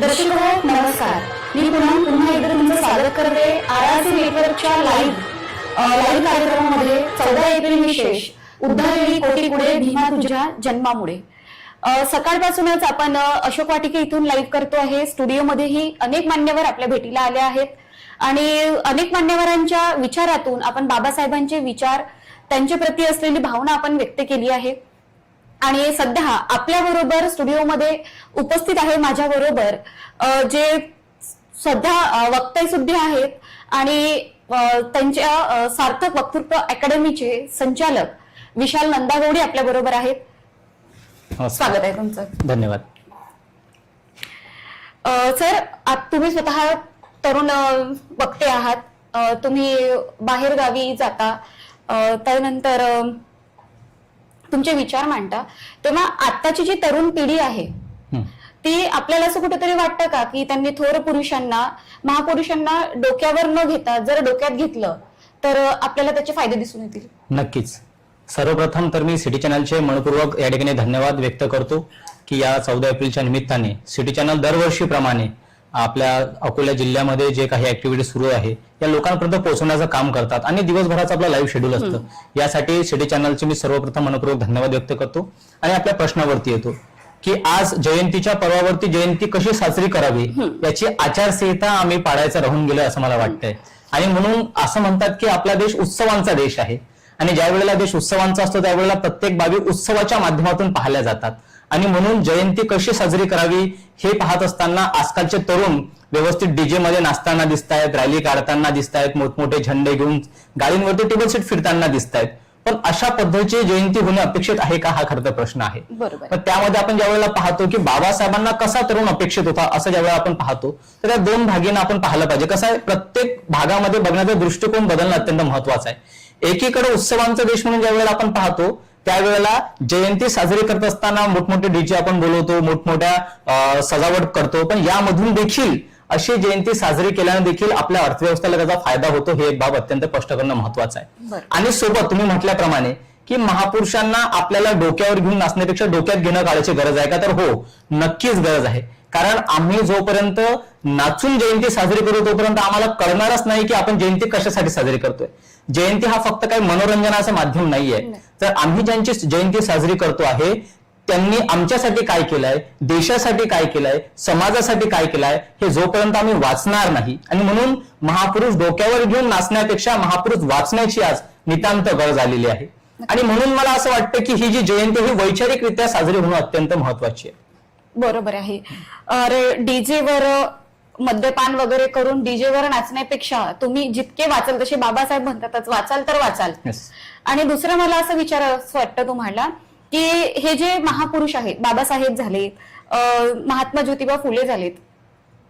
दर्शक हो, नमस्कार. मी पुन्हा पुन्हा एकदा तुमचं स्वागत करते आरआरसी नेटवर्कच्या लाईव्ह लाईव्ह कार्यक्रमामध्ये चौदा एप्रिल विशेष. उद्धारली कोटी पुढे भीमा तुझ्या जन्मामुळे. सकाळपासूनच आपण अशोक वाटिके इथून लाईव्ह करतो आहे. स्टुडिओमध्येही अनेक मान्यवर आपल्या भेटीला आले आहेत. आणि अनेक मान्यवरांच्या विचारातून आपण बाबासाहेबांचे विचार त्यांच्या प्रती असलेली भावना आपण व्यक्त केली आहे. आणि सध्या आपल्या बरोबर स्टुडिओमध्ये उपस्थित आहे माझ्या बरोबर जे सध्या वक्ते सुद्धा आहेत आणि त्यांच्या सार्थक वक्तृत्व अकॅडमीचे संचालक विशाल नंदागौडे आपल्या बरोबर आहेत. स्वागत आहे तुमचं. धन्यवाद. सर तुम्ही स्वतः तरुण वक्ते आहात. तुम्ही बाहेर गावी जाता त्यानंतर तुमचे विचार मांडता तेव्हा आत्ताची जी तरुण पिढी आहे. ती आपल्याला असं कुठेतरी वाटतं का की त्यांनी थोर पुरुषांना महापुरुषांना डोक्यावर न घेता जर डोक्यात घेतलं तर आपल्याला त्याचे फायदे दिसून येतील नक्कीच सर्वप्रथम तर मी सिटी चॅनलचे मनपूर्वक या ठिकाणी धन्यवाद व्यक्त करतो की या चौदा एप्रिलच्या निमित्ताने सिटी चॅनल दरवर्षीप्रमाणे आपल्या अकोला जिल्ह्यामध्ये जे काही ऍक्टिव्हिटी सुरू आहे या लोकांपर्यंत पोहोचवण्याचं काम करतात. आणि दिवसभराचं आपलं लाईव्ह शेड्यूल असतं. यासाठी सिटी चॅनलचे मी सर्वप्रथम मनपूर्वक धन्यवाद व्यक्त करतो. आणि आपल्या प्रश्नावरती येतो की आज जयंतीच्या पर्वावरती जयंती कशी साजरी करावी याची आचारसंहिता आम्ही पाळायचं राहून गेलो असं मला वाटतंय. आणि म्हणून असं म्हणतात की आपला देश उत्सवांचा देश आहे. आणि ज्या वेळेला देश उत्सवांचा असतो त्यावेळेला प्रत्येक बाबी उत्सवाच्या माध्यमातून पाहिल्या जातात. आणि म्हणून जयंती कशी साजरी करावी हे पाहत असताना आजकालचे तरुण व्यवस्थित डीजे मध्ये नाचताना दिसत आहेत रॅली काढताना दिसत आहेत मोठमोठे झेंडे घेऊन गाडींवरती टेबल सीट फिरताना दिसत आहेत पण अशा पद्धतीची जयंती होणे अपेक्षित आहे का हा खरं तर प्रश्न आहे. बरोबर. पण त्यामध्ये आपण ज्या वेळेला पाहतो की बाबासाहेबांना कसा तरुण अपेक्षित होता असं ज्यावेळेला आपण पाहतो तर त्या दोन भागीनं आपण पाहिलं पाहिजे. कसं आहे प्रत्येक भागामध्ये बघण्याचा दृष्टिकोन बदलणं अत्यंत महत्वाचं आहे. एकीकडे उत्सवांचा देश म्हणून ज्या वेळेला आपण पाहतो त्यावेळेला जयंती साजरी करत असताना मोठमोठे डीजे आपण बोलवतो मोठमोठ्या सजावट करतो. पण यामधून देखील अशी जयंती साजरी केल्याने देखील आपल्या अर्थव्यवस्थेला त्याचा फायदा होतो हे एक बाब अत्यंत स्पष्ट करणं महत्वाचं आहे. आणि सोबत तुम्ही म्हटल्याप्रमाणे की महापुरुषांना आपल्याला डोक्यावर घेऊन नाचण्यापेक्षा डोक्यात घेणं काढायची गरज आहे का? तर हो नक्कीच गरज आहे. कारण आम्ही जोपर्यंत नाचून जयंती साजरी करू तोपर्यंत आम्हाला कळणारच नाही की आपण जयंती कशासाठी साजरी करतोय. जयंती हा फक्त काही मनोरंजनाचं माध्यम नाहीये. तर आम्ही ज्यांची जयंती साजरी करतो आहे त्यांनी आमच्यासाठी काय केलंय देशासाठी काय केलंय समाजासाठी काय केलंय हे जोपर्यंत आम्ही वाचणार नाही. आणि म्हणून महापुरुष डोक्यावर घेऊन नाचण्यापेक्षा महापुरुष वाचण्याची आज नितांत गरज आलेली आहे. आणि म्हणून मला असं वाटतं की ही जी जयंती ही वैचारिकरित्या साजरी होणं अत्यंत महत्वाची आहे. बरोबर आहे अरे डीजेवर मद्यपान वगैरे करून डीजेवर नाचण्यापेक्षा तुम्ही जितके वाचाल तसे बाबासाहेब म्हणतातच वाचाल तर वाचाल Yes. आणि दुसरं मला असं विचारावंसं वाटतं तुम्हाला की हे जे महापुरुष आहेत बाबासाहेब झाले अं, महात्मा ज्योतिबा फुले झालेत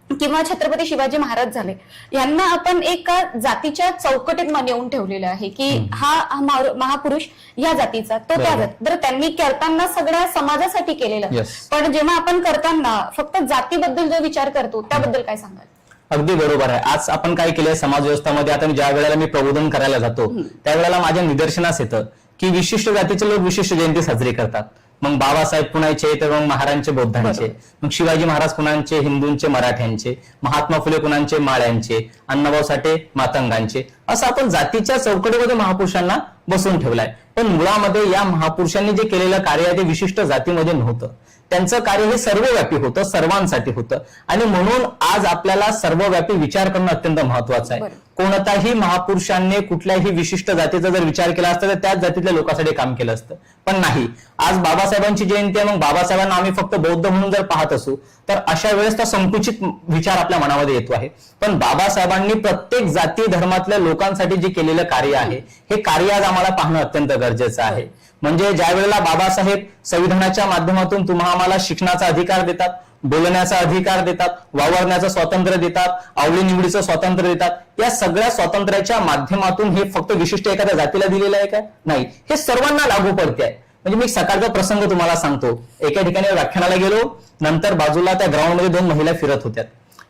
किंवा छत्रपती शिवाजी महाराज झाले. यांना आपण एका जातीच्या चौकटीत मान येऊन ठेवलेलं आहे की हा महापुरुष या जातीचा तो त्या. जाती तर त्यांनी करताना सगळ्या समाजासाठी केलेलं. पण जेव्हा आपण करताना फक्त जातीबद्दल जो विचार करतो त्याबद्दल काय सांगाल? अगदी बरोबर आहे. आज आपण काय केलंय समाज व्यवस्थामध्ये आता ज्या वेळेला मी प्रबोधन करायला जातो त्यावेळेला माझ्या निदर्शनास येतं की विशिष्ट जातीचे लोक विशिष्ट जयंती साजरी करतात. मग बाबासाहेब कुणाचे तर मग महाराजांचे बौद्धांचे मग शिवाजी महाराज कुणांचे हिंदूंचे मराठ्यांचे महात्मा फुले कुणांचे माळ्यांचे अण्णाभाऊ साठे मातंगांचे. असं आपण जातीच्या चौकटीमध्ये महापुरुषांना बसवून ठेवलाय. पण मुळामध्ये या महापुरुषांनी जे केलेलं कार्य आहे ते विशिष्ट जातीमध्ये नव्हतं. त्यांचं कार्य हे सर्वव्यापी होतं सर्वांसाठी होतं. आणि म्हणून आज आपल्याला सर्वव्यापी विचार करणं अत्यंत महत्वाचं आहे. कोणताही महापुरुषांनी कुठल्याही विशिष्ट जातीचा जर विचार केला असता तर त्याच जातीतल्या लोकांसाठी काम केलं असतं. पण नाही. आज बाबासाहेबांची जयंती आहे मग बाबासाहेबांना आम्ही फक्त बौद्ध म्हणून जर पाहत असू तर अशा वेळेस त्या संकुचित विचार आपल्या मनामध्ये येतो आहे. पण बाबासाहेबांनी प्रत्येक जाती धर्मातल्या लोकांसाठी जे केलेलं कार्य आहे हे कार्य आज आम्हाला पाहणं अत्यंत गरजेचं आहे. म्हणजे ज्या वेळेला बाबासाहेब संविधानाच्या माध्यमातून तुम्हा आम्हाला शिक्षणाचा अधिकार देतात बोलण्याचा अधिकार देतात वावरण्याचं स्वातंत्र्य देतात आवडी निवडीचं स्वातंत्र्य देतात या सगळ्या स्वातंत्र्याच्या माध्यमातून हे फक्त विशिष्ट एखाद्या जातीला दिलेलं आहे का? नाही. हे सर्वांना लागू पडते. आहे म्हणजे मी सकाळचा प्रसंग तुम्हाला सांगतो. एका ठिकाणी व्याख्यानाला गेलो नंतर बाजूला त्या ग्राउंडमध्ये दोन महिला फिरत होत्या.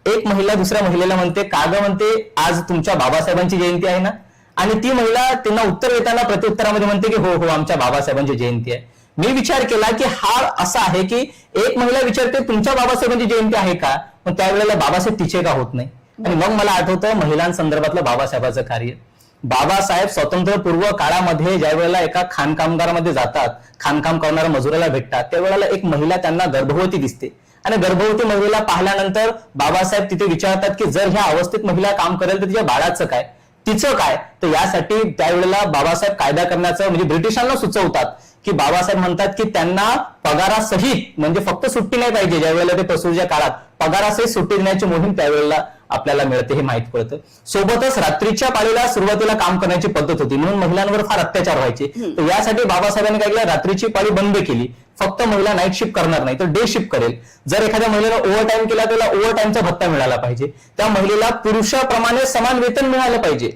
एक महिला दुसऱ्या महिलेला म्हणते का ग म्हणते आज तुमच्या बाबासाहेबांची जयंती आहे ना? आणि ती महिला त्यांना उत्तर देताना प्रत्युत्तरामध्ये म्हणते की हो हो आमच्या बाबासाहेबांची जयंती आहे. मी विचार केला की हा असा आहे की एक महिला विचारते तुमच्या बाबासाहेबांची जयंती आहे का? पण त्यावेळेला बाबासाहेब तिचे का होत नाही. आणि मग मला आठवतं महिलांसंदर्भातलं बाबासाहेबाचं कार्य. बाबासाहेब स्वातंत्र्यपूर्व काळामध्ये ज्या वेळेला एका खाणकामगारामध्ये जातात खाणकाम करणाऱ्या मजुराला भेटतात त्यावेळेला एक महिला त्यांना गर्भवती दिसते. आणि गर्भवती महिलेला पाहिल्यानंतर बाबासाहेब तिथे विचारतात की जर ह्या अवस्थेत महिला काम करेल तर तिच्या बाळाचं काय? तिचं काय? तर यासाठी त्यावेळेला बाबासाहेब कायदा करण्याचं म्हणजे ब्रिटिशांना सुचवतात. की बाबासाहेब म्हणतात की त्यांना पगारासहित म्हणजे फक्त सुट्टी नाही पाहिजे ज्या वेळेला ते प्रसूतीच्या काळात पगारासहित सुट्टी देण्याची मोहीम त्यावेळेला आपल्याला मिळते हे माहीत पडतं. सोबतच रात्रीच्या पाळीला सुरुवातीला काम करण्याची पद्धत होती. म्हणून महिलांवर फार अत्याचार व्हायचे. तर यासाठी बाबासाहेबांनी काय केलं? रात्रीची पाळी बंद केली. फक्त महिला नाईट शिफ्ट करणार नाही तर डे शिफ्ट करेल. जर एखाद्या महिलेला ओव्हर टाइम केला त्याला ओव्हर टाइमचा भत्ता मिळाला पाहिजे. त्या महिलेला पुरुषाप्रमाणे समान वेतन मिळालं पाहिजे.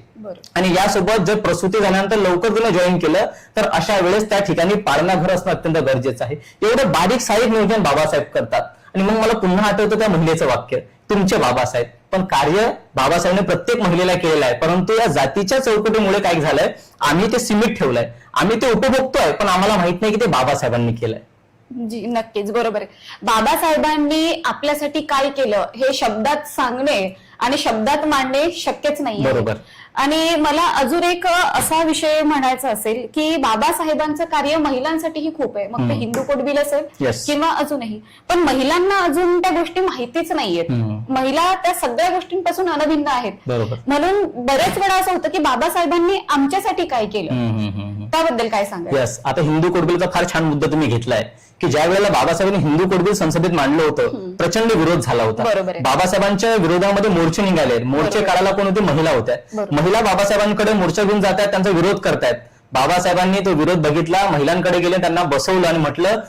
आणि यासोबत जर प्रसूती झाल्यानंतर लवकर तिने जॉईन केलं तर अशा वेळेस त्या ठिकाणी पाळणा घर असणं अत्यंत गरजेचं आहे. एवढं बारीक सारीक नियोजन बाबासाहेब करतात. आणि मग मला पुन्हा आठवतं त्या महिलेचं वाक्य तुमचे बाबासाहेब. पण कार्य बाबासाहेबांनी प्रत्येक महिलेला केलेलं आहे. परंतु या जातीच्या चौकटीमुळे काय झालंय? आम्ही ते सीमित ठेवलंय. आम्ही ते उपभोगतोय पण आम्हाला माहीत नाही की ते बाबासाहेबांनी केलंय. जी नक्कीच. बरोबर आहे. बाबासाहेबांनी आपल्यासाठी काय केलं हे शब्दात सांगणे आणि शब्दात मांडणे शक्यच नाही बरोबर. आणि मला अजून एक असा विषय म्हणायचा असेल की बाबासाहेबांचं कार्य महिलांसाठीही खूप आहे. मग ते. हिंदू कोडबिल असेल. किंवा अजूनही. पण महिलांना अजून त्या गोष्टी माहितीच नाहीयेत. महिला त्या सगळ्या गोष्टींपासून अनभिन्न आहेत. म्हणून बरेच वेळा असं होतं की बाबासाहेबांनी आमच्यासाठी काय केलं? त्याबद्दल काय सांगाल? यस आता हिंदू कोडबिलचा फार छान मुद्दा तुम्ही घेतलाय की ज्या वेळेला बाबासाहेबांनी हिंदू कोडबिल संसदेत मांडलं होतं प्रचंड विरोध झाला होता. बरोबर आहे. बाबासाहेबांच्या विरोधामध्ये मोर्चे निघाले मोर्चे बरोबर. काढायला कोण होते? महिला होत्या. बरोबर. महिला बाबासाहेबांकडे मोर्चा घेऊन जात आहेत त्यांचा विरोध करतायत बाबासाहेबांनी तो विरोध बघितला महिलांकडे गेले त्यांना बसवलं आणि म्हटलं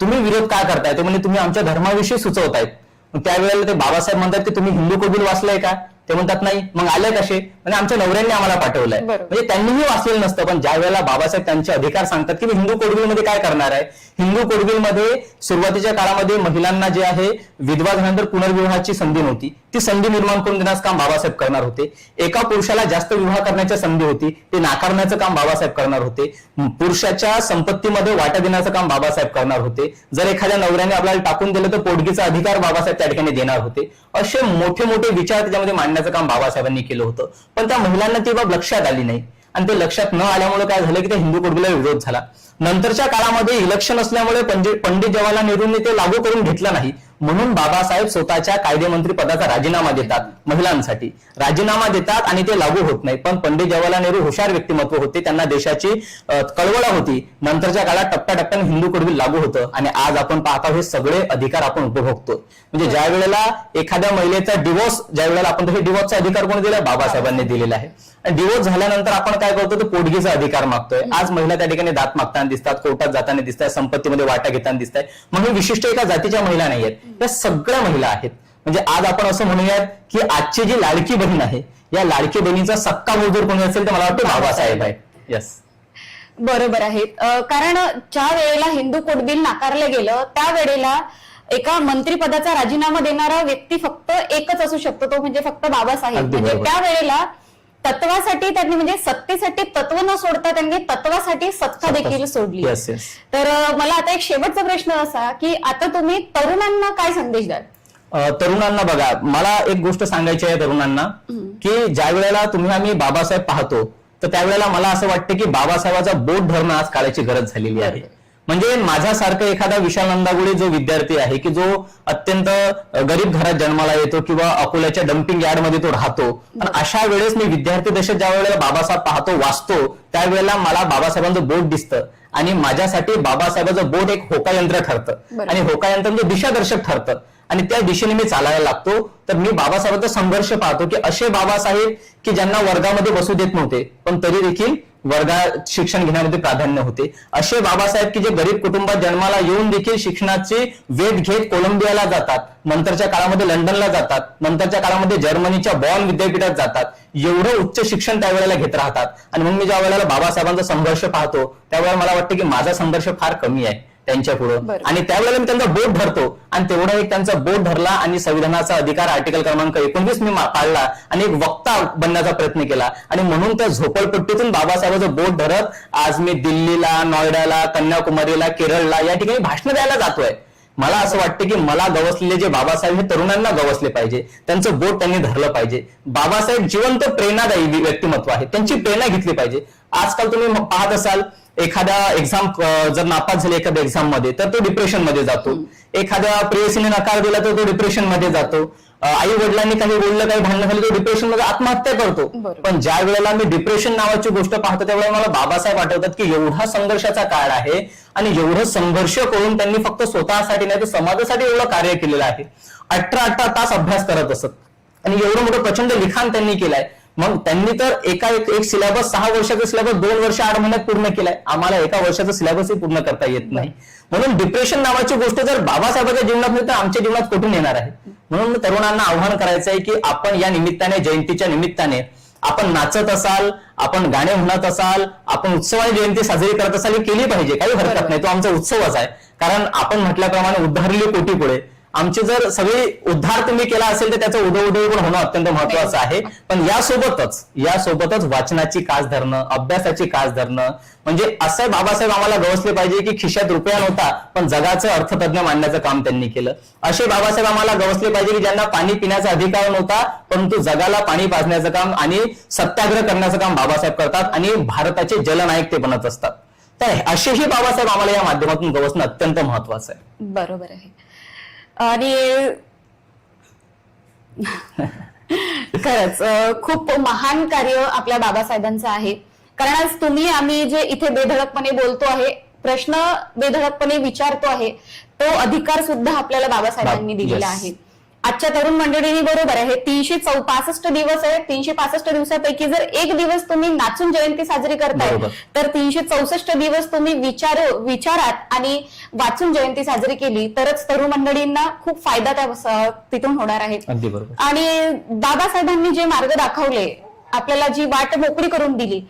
तुम्ही विरोध काय करताय? ते म्हणजे तुम्ही आमच्या धर्माविषयी सुचवतायत. मग त्यावेळेला ते बाबासाहेब म्हणतात की तुम्ही हिंदू कोडबिल वाचलंय का? ते म्हणतात नाही मग आले कसे? म्हणजे आमच्या नवऱ्यांनी आम्हाला पाठवलंय. म्हणजे त्यांनीही वाचलेलं नसतं पण ज्या वेळेला बाबासाहेब त्यांचे अधिकार सांगतात की मी हिंदू कोडबिलमध्ये काय करणार आहे? हिंदू कोडबिलमध्ये सुरुवातीच्या काळामध्ये महिलांना जे आहे विधवा झाल्यानंतर पुनर्विवाहाची संधी नव्हती. ती संधी निर्माण करून देण्याचं काम बाबासाहेब करणार होते. एका पुरुषाला जास्त विवाह करण्याची संधी होती. ते नाकारण्याचं काम बाबासाहेब करणार होते. पुरुषाच्या संपत्तीमध्ये वाटा देण्याचं काम बाबासाहेब करणार होते. जर एखाद्या नवऱ्याने आपल्याला टाकून दिलं तर पोटगीचा अधिकार बाबासाहेब त्या ठिकाणी देणार होते. असे मोठे मोठे विचार त्याच्यामध्ये मांडण्याचं काम बाबासाहेबांनी केलं होतं. पण त्या महिलांना ती बाब लक्षात आली नाही. आणि ते लक्षात न आल्यामुळे काय झालं की त्या हिंदू कुटुंबाला विरोध झाला. नंतरच्या काळामध्ये इलेक्शन असल्यामुळे पंडित पंडित जवाहरलाल नेहरूंनी ते लागू करून घेतलं नाही. म्हणून बाबासाहेब स्वतःच्या कायदेमंत्री पदाचा राजीनामा देतात महिलांसाठी. राजीनामा देतात आणि ते लागू होत नाही. पण पंडित जवाहरलाल नेहरू हुशार व्यक्तिमत्व होते. त्यांना देशाची अ, कळवळा होती. नंतरच्या काळात टप्प्याटप्प्याने हिंदू कडवी लागू होतं. आणि आज आपण पाहता हे सगळे अधिकार आपण उपभोगतो. म्हणजे ज्या वेळेला एखाद्या महिलेचा डिवोर्स ज्या वेळेला आपण डिवोर्सचा अधिकार कोणी दिला? बाबासाहेबांनी दिलेला आहे. आणि डिवोर्स झाल्यानंतर आपण काय करतो तर पोटगीचा अधिकार मागतोय. आज महिला त्या ठिकाणी दात मागताना दिसतात कोर्टात जाताना दिसतात संपत्तीमध्ये वाटा घेताना दिसतात मग हे विशिष्ट एका जातीच्या महिला नाही आहेत या सगळ्या महिला आहेत. म्हणजे आज आपण असं म्हणूयात की आजची जी लाडकी बहीण आहे या लाडकी बहिणीचा सक्का मजूर कोणी असेल तर मला वाटतं बाबासाहेब आहे येस बरोबर आहेत. अं, कारण ज्या वेळेला हिंदू कोडबिल नाकारलं गेलं त्यावेळेला एका मंत्रिपदाचा राजीनामा देणारा व्यक्ती फक्त एकच असू शकतो तो म्हणजे फक्त बाबासाहेब. म्हणजे. त्यावेळेला तत्वासाठी त्यांनी म्हणजे सत्तेसाठी तत्व न सोडता त्यांनी तत्वासाठी सत्ता देखील सोडली. तर मला आता एक शेवटचा प्रश्न असा की आता तुम्ही तरुणांना काय संदेश द्याल? तरुणांना बघा मला एक गोष्ट सांगायची आहे तरुणांना की ज्या वेळेला तुम्ही आम्ही बाबासाहेब पाहतो तर त्यावेळेला मला असं वाटतं की बाबासाहेबाचा बोट धरणं आज काळाची गरज झालेली आहे. म्हणजे माझ्यासारखं एखादा विशाल नंदागुडे जो विद्यार्थी आहे की जो अत्यंत गरीब घरात जन्माला येतो किंवा अकोल्याच्या डम्पिंग यार्डमध्ये तो राहतो. आणि अशा वेळेस मी विद्यार्थी दशेत ज्या वेळेला बाबासाहेब पाहतो वाचतो त्यावेळेला मला बाबासाहेबांचं बोट दिसतं. आणि माझ्यासाठी बाबासाहेबाचं बोट एक होका यंत्र ठरतं. आणि होका यंत्र म्हणजे दिशादर्शक ठरतं. आणि त्या दिशेने मी चालायला लागतो. तर मी बाबासाहेबांचा संघर्ष पाहतो की असे बाबासाहेब की ज्यांना वर्गामध्ये बसू देत नव्हते पण तरी देखील वर्गात शिक्षण घेण्यामध्ये प्राधान्य होते. असे बाबासाहेब की जे गरीब कुटुंबात जन्माला येऊन देखील शिक्षणाचे वेध घेत कोलंबियाला जातात नंतरच्या काळामध्ये लंडनला जातात नंतरच्या काळामध्ये जर्मनीच्या बॉन विद्यापीठात जातात. एवढं उच्च शिक्षण त्यावेळेला घेत राहतात. आणि मग मी ज्या वेळेला बाबासाहेबांचा संघर्ष पाहतो त्यावेळेला मला वाटतं की माझा संघर्ष फार कमी आहे. त्यांच्या पुढं. आणि त्यावेळेला मी त्यांचा बोट धरतो. आणि तेवढा एक त्यांचा बोट धरला आणि संविधानाचा अधिकार आर्टिकल क्रमांक एकोणवीस मी पाळला आणि एक वक्ता बनण्याचा प्रयत्न केला. आणि म्हणून त्या झोपडपट्टीतून बाबासाहेबांचं बोट धरत आज मी दिल्लीला नॉयडाला कन्याकुमारीला केरळला या ठिकाणी भाषण द्यायला जातोय. मला असं वाटतं की मला गवसलेले जे बाबासाहेब हे तरुणांना गवसले पाहिजे. त्यांचं बोट त्यांनी धरलं पाहिजे. बाबासाहेब जिवंत प्रेरणादायी व्यक्तिमत्व आहे. त्यांची प्रेरणा घेतली पाहिजे. आजकाल तुम्ही पाहत असाल एखाद्या एक्झाम जर नापास झाले एखाद्या एक्झाममध्ये तर तो डिप्रेशनमध्ये जातो. एखाद्या प्रेयसीने नकार दिला तर तो डिप्रेशनमध्ये जातो. आई वडिलांनी काही बोललं काही भांडण झाली तो डिप्रेशनमध्ये आत्महत्या करतो. पण ज्या वेळेला मी डिप्रेशन नावाची गोष्ट पाहतो त्यावेळेला मला बाबासाहेब आठवतात की एवढा संघर्षाचा काळ आहे आणि एवढं संघर्ष करून त्यांनी फक्त स्वतःसाठी नाही तर समाजासाठी एवढं कार्य केलेलं आहे. अठरा अठरा तास अभ्यास करत असत. आणि एवढं मोठं प्रचंड लिखाण त्यांनी केलंय. मग त्यांनी तर एका एक एक सिलेबस सहा वर्षाचा सिलेबस दोन वर्ष आठ महिन्यात पूर्ण केलाय. आम्हाला एका वर्षाचा सिलेबसही पूर्ण करता येत नाही. म्हणून डिप्रेशन नावाची गोष्ट जर बाबासाहेबांच्या जीवनात नाही तर आमच्या जीवनात कुठून येणार आहे? म्हणून तरुणांना आव्हान करायचं आहे की आपण या निमित्ताने जयंतीच्या निमित्ताने आपण नाचत असाल आपण गाणे म्हणत असाल आपण उत्सवाने जयंती साजरी करत असाल ही केली पाहिजे. काही हरकत नाही. तो आमचा उत्सवच आहे. कारण आपण म्हटल्याप्रमाणे उद्धारली कोटी पुढे आमचे जर सगळे उद्धार तुम्ही केला असेल तर त्याचं उदो उदय पण होणं अत्यंत महत्वाचं आहे. पण यासोबतच यासोबतच वाचनाची कास धरणं अभ्यासाची कास धरणं म्हणजे असं बाबासाहेब आम्हाला गवसले पाहिजे की खिशात रुपया नव्हता पण जगाचं अर्थतज्ञ मांडण्याचं काम त्यांनी केलं. असे बाबासाहेब आम्हाला गवसले पाहिजे की ज्यांना पाणी पिण्याचा अधिकार नव्हता परंतु जगाला पाणी पाजण्याचं काम आणि सत्याग्रह करण्याचं काम बाबासाहेब करतात आणि भारताचे जलनायक ते बनत असतात. तर असेही बाबासाहेब आम्हाला या माध्यमातून गवसणं अत्यंत महत्वाचं आहे. बरोबर आहे. आणि खरंच खूप महान कार्य आपल्या बाबासाहेबांचं आहे कारण आज तुम्ही आम्ही जे इथे बेधडकपणे बोलतो आहे प्रश्न बेधडकपणे विचारतो आहे तो अधिकार सुद्धा आपल्याला बाबासाहेबांनी बाब- दिलेला. आहे आजच्या तरुण मंडळींनी बरोबर आहे. तीनशे चौ पासष्ट दिवस आहे तीनशे पासष्ट दिवसापैकी जर एक दिवस तुम्ही नाचून जयंती साजरी करताय. तर तीनशे चौसष्ट दिवस तुम्ही विचार विचारात आणि वाचून जयंती साजरी केली तरच तरुण मंडळींना खूप फायदा त्या तिथून होणार आहे. आणि बाबासाहेबांनी जे मार्ग दाखवले आपल्याला जी वाट मोकळी करून दिली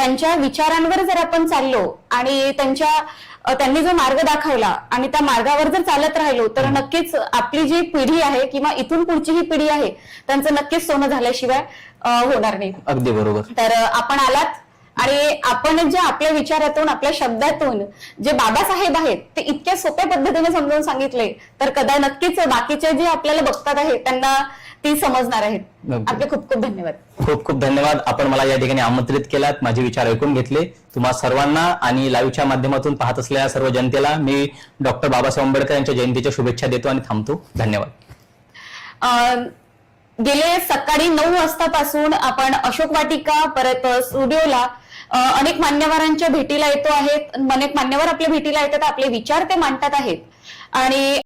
त्यांच्या विचारांवर जर आपण चाललो आणि त्यांच्या त्यांनी जो मार्ग दाखवला आणि त्या मार्गावर जर चालत राहिलो तर नक्कीच आपली जी पिढी आहे किंवा इथून पुढची ही पिढी आहे त्यांचं नक्कीच सोनं झाल्याशिवाय होणार नाही. अगदी बरोबर. तर आपण आलात आणि आपण जे आपल्या विचारातून आपल्या शब्दातून जे बाबासाहेब आहेत ते इतक्या सोप्या पद्धतीने समजावून सांगितले तर कदा नक्कीच बाकीचे जे आपल्याला बघतात आहेत त्यांना ती समजणार आहेत. आपले खूप खूप धन्यवाद. खूप खूप धन्यवाद. आपण मला या ठिकाणी आमंत्रित केलात. माझे विचार ऐकून घेतले. तुम्हा सर्वांना आणि लाईव्हच्या माध्यमातून पाहत असलेल्या सर्व जनतेला मी डॉक्टर बाबासाहेब आंबेडकर यांच्या जयंतीच्या शुभेच्छा देतो आणि थांबतो. धन्यवाद. गेले सकाळी नऊ वाजतापासून आपण अशोक वाटिका परत स्टुडिओला अनेक मान्यवरांच्या भेटीला येतो आहेत अनेक मान्यवर आपल्या भेटीला येतात आपले विचार ते मांडतात आहेत. आणि